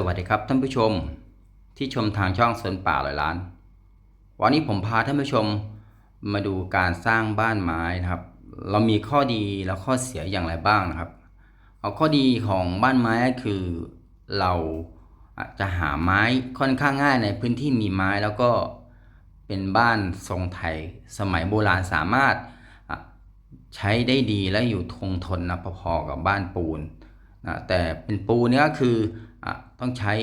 สวัสดีครับท่านผู้ชมที่ชมทางช่องสวนป่าลอยล้าน วันนี้ผมพาท่านผู้ชมมาดูการสร้างบ้านไม้นะครับ เรามีข้อดีและข้อเสียอย่างไรบ้างนะครับ เอาข้อดีของบ้านไม้คือเราจะหาไม้ค่อนข้างง่ายในพื้นที่มีไม้แล้วก็เป็นบ้านทรงไทยสมัยโบราณสามารถใช้ได้ดีและอยู่คงทนนะพอๆกับบ้านปูน นะแต่เป็นปูนเนี่ยก็คืออต้องใช้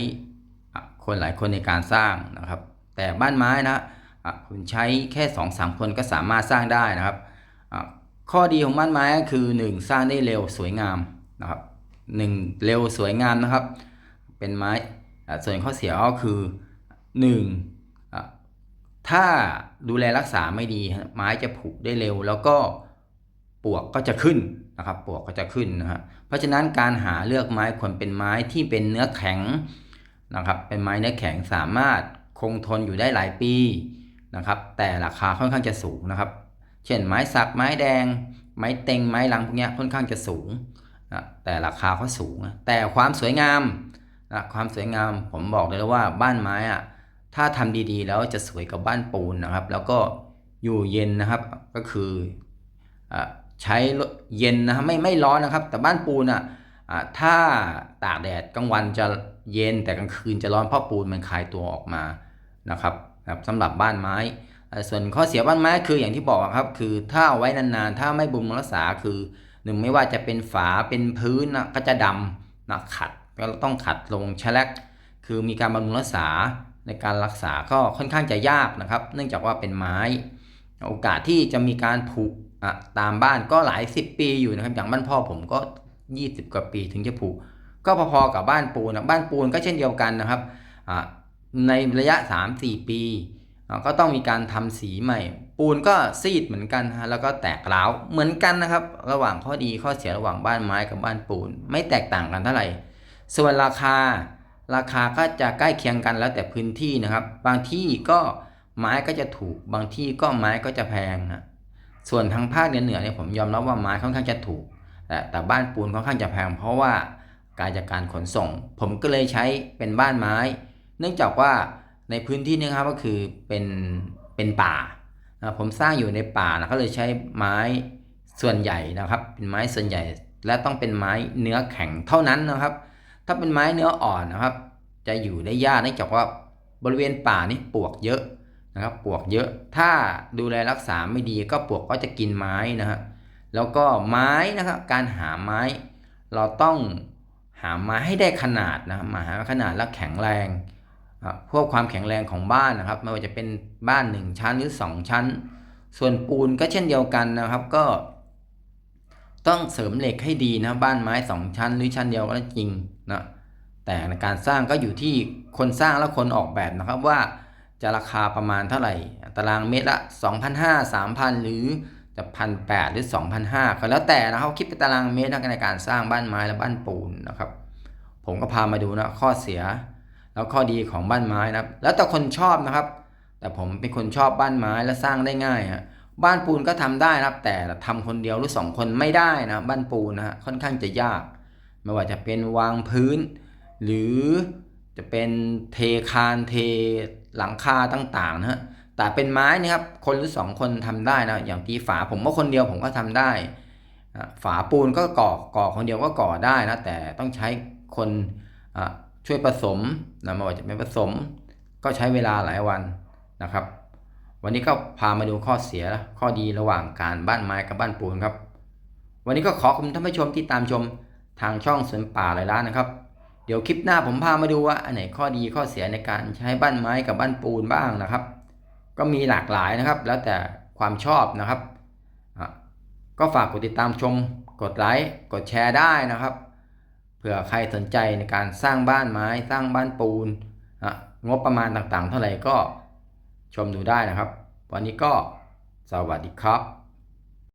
คนหลายคนในการสร้างนะครับ แต่บ้านไม้นะะคุณใช้แค่สองสามคนก็สามารถสร้างได้นะครับ ข้อดีของบ้านไม้ก็คือหนึ่งสร้างได้เร็วสวยงามนะครับหนึ่งเร็วสวยงามนะครับ เป็นไม้ส่วนข้อเสียก็คือหนึ่งถ้าดูแลรักษาไม่ดีไม้จะผุได้เร็ว แล้วก็ปวกก็จะขึ้น นะครับปวกก็จะขึ้นนะฮะเพราะฉะนั้นการหาเลือกไม้ควรเป็นไม้ที่เป็นเนื้อแข็งนะครับเป็นไม้เนื้อแข็งสามารถคงทนอยู่ได้หลายปีนะครับแต่ราคาค่อนข้างจะสูงนะครับ เช่นไม้สักไม้แดง ไม้เต็งไม้ลังพวกเนี้ยค่อนข้างจะสูงนะแต่ราคาเขาสูง แต่ความสวยงามนะความสวยงามผมบอกเลยว่าบ้านไม้อะถ้าทำดีๆ แล้วจะสวยกว่าบ้านปูนนะครับ แล้วก็อยู่เย็นนะครับก็คืออะ ใช้เย็นนะครับไม่ไม่ร้อนนะครับ แต่บ้านปูนอะถ้าตากแดดกลางวันจะเย็นแต่กลางคืนจะร้อนเพราะปูนมันคลายตัวออกมานะครับสำหรับบ้านไม้ ส่วนข้อเสียบ้านไม้คืออย่างที่บอกครับ คือถ้าเอาไว้นานๆ ถ้าไม่บำรุงรักษาคือหนึ่งไม่ว่าจะเป็นฝาเป็นพื้นนะก็จะดำนะขัดก็ต้องขัดลงแฉลกคือมีการบำรุงรักษาในการรักษาก็ค่อนข้างจะยากนะครับ เนื่องจากว่าเป็นไม้ โอกาสที่จะมีการผุ อะตามบ้านก็หลายสิบปีอยู่นะครับ อย่างบ้านพ่อผมก็ 20 กว่าปีถึงจะผุก็พอๆกับบ้านปูนนะบ้านปูนก็เช่นเดียวกันนะครับอะในระยะ 3-4 ปีก็ต้องมีการทำสีใหม่ ปูนก็ซีดเหมือนกันฮะแล้วก็แตกร้าวเหมือนกันนะครับ ระหว่างข้อดีข้อเสียระหว่างบ้านไม้กับบ้านปูน ไม่แตกต่างกันเท่าไหร่ ส่วนราคาราคาก็จะใกล้เคียงกันแล้วแต่พื้นที่นะครับ บางที่ก็ไม้ก็จะถูกบางที่ก็ไม้ก็จะแพงนะ ส่วนทางภาคเหนือเหนือเนี่ยผมยอมรับว่าไม้ค่อนข้างจะถูก แต่แต่บ้านปูนค่อนข้างจะแพงเพราะว่าการจัดการขนส่ง ผมก็เลยใช้เป็นบ้านไม้ เนื่องจากว่าในพื้นที่นี้ครับก็คือเป็นเป็นป่านะผมสร้างอยู่ในป่านะก็เลยใช้ไม้ส่วนใหญ่นะครับ เป็นไม้ส่วนใหญ่และต้องเป็นไม้เนื้อแข็งเท่านั้นนะครับ ถ้าเป็นไม้เนื้ออ่อนนะครับ จะอยู่ได้ยากเนื่องจากว่าบริเวณป่านี่ปวกเยอะ นะครับปวกเยอะถ้าดูแลรักษาไม่ดีก็ปวกก็จะกินไม้นะฮะแล้วก็ไม้นะครับการหาไม้ เราต้องหาไม้ให้ได้ขนาดนะครับมาหาขนาดและแข็งแรงพวกความแข็งแรงของบ้านนะครับไม่ว่าจะเป็นบ้านหนึ่งชั้นหรือสองชั้น ส่วนปูนก็เช่นเดียวกันนะครับก็ ต้องเสริมเหล็กให้ดีนะบ้านไม้สองชั้น หรือชั้นเดียวก็จริงนะแต่ในการสร้างก็อยู่ที่คนสร้างและคนออกแบบนะครับว่า จะราคาประมาณเท่าไหร่ ตารางเมตรละ 2,500 3,000 หรือจะพันแหรือ2,500ก็แล้วแต่นะครับคิดเป็นตารางเมตรนะในการสร้างบ้านไม้และบ้านปูนนะครับ ผมก็พามาดูนะข้อเสีย แล้วข้อดีของบ้านไม้นะครับ แล้วแต่คนชอบนะครับ แต่ผมเป็นคนชอบบ้านไม้และสร้างได้ง่ายฮะบ้านปูนก็ทำได้นะครับ แต่ทำคนเดียวหรือสองคนไม่ได้นะบ้านปูนนะฮะค่อนข้างจะยาก ไม่ว่าจะเป็นวางพื้น หรือ จะเป็นเทคานเทหลังคาต่างๆนะฮะแต่เป็นไม้นี่ครับคนหรือสองคนทำได้นะอย่างตีฝาผมว่าคนเดียวผมก็ทำได้ ฝาปูนก็ก่อก่อคนเดียวก็ก่อได้นะแต่ต้องใช้คนช่วยผสมนะไม่ว่าจะเป็นผสม ก็ใช้เวลาหลายวันนะครับ วันนี้ก็พามาดูข้อเสียข้อดีระหว่างการบ้านไม้กับบ้านปูนครับ วันนี้ก็ขอคุณท่านผู้ชมที่ตามชมทางช่องสวนป่าหลายล้านนะครับ เดี๋ยวคลิปหน้าผมพามาดูว่าอันไหนข้อดีข้อเสียในการใช้บ้านไม้กับบ้านปูนบ้างนะครับ ก็มีหลากหลายนะครับ แล้วแต่ความชอบนะครับ ก็ฝากกดติดตามชม กดไลค์กดแชร์ได้นะครับเผื่อใครสนใจในการสร้างบ้านไม้สร้างบ้านปูนงบประมาณต่างๆ เท่าไหร่ก็ชมดูได้นะครับ วันนี้ก็สวัสดีครับ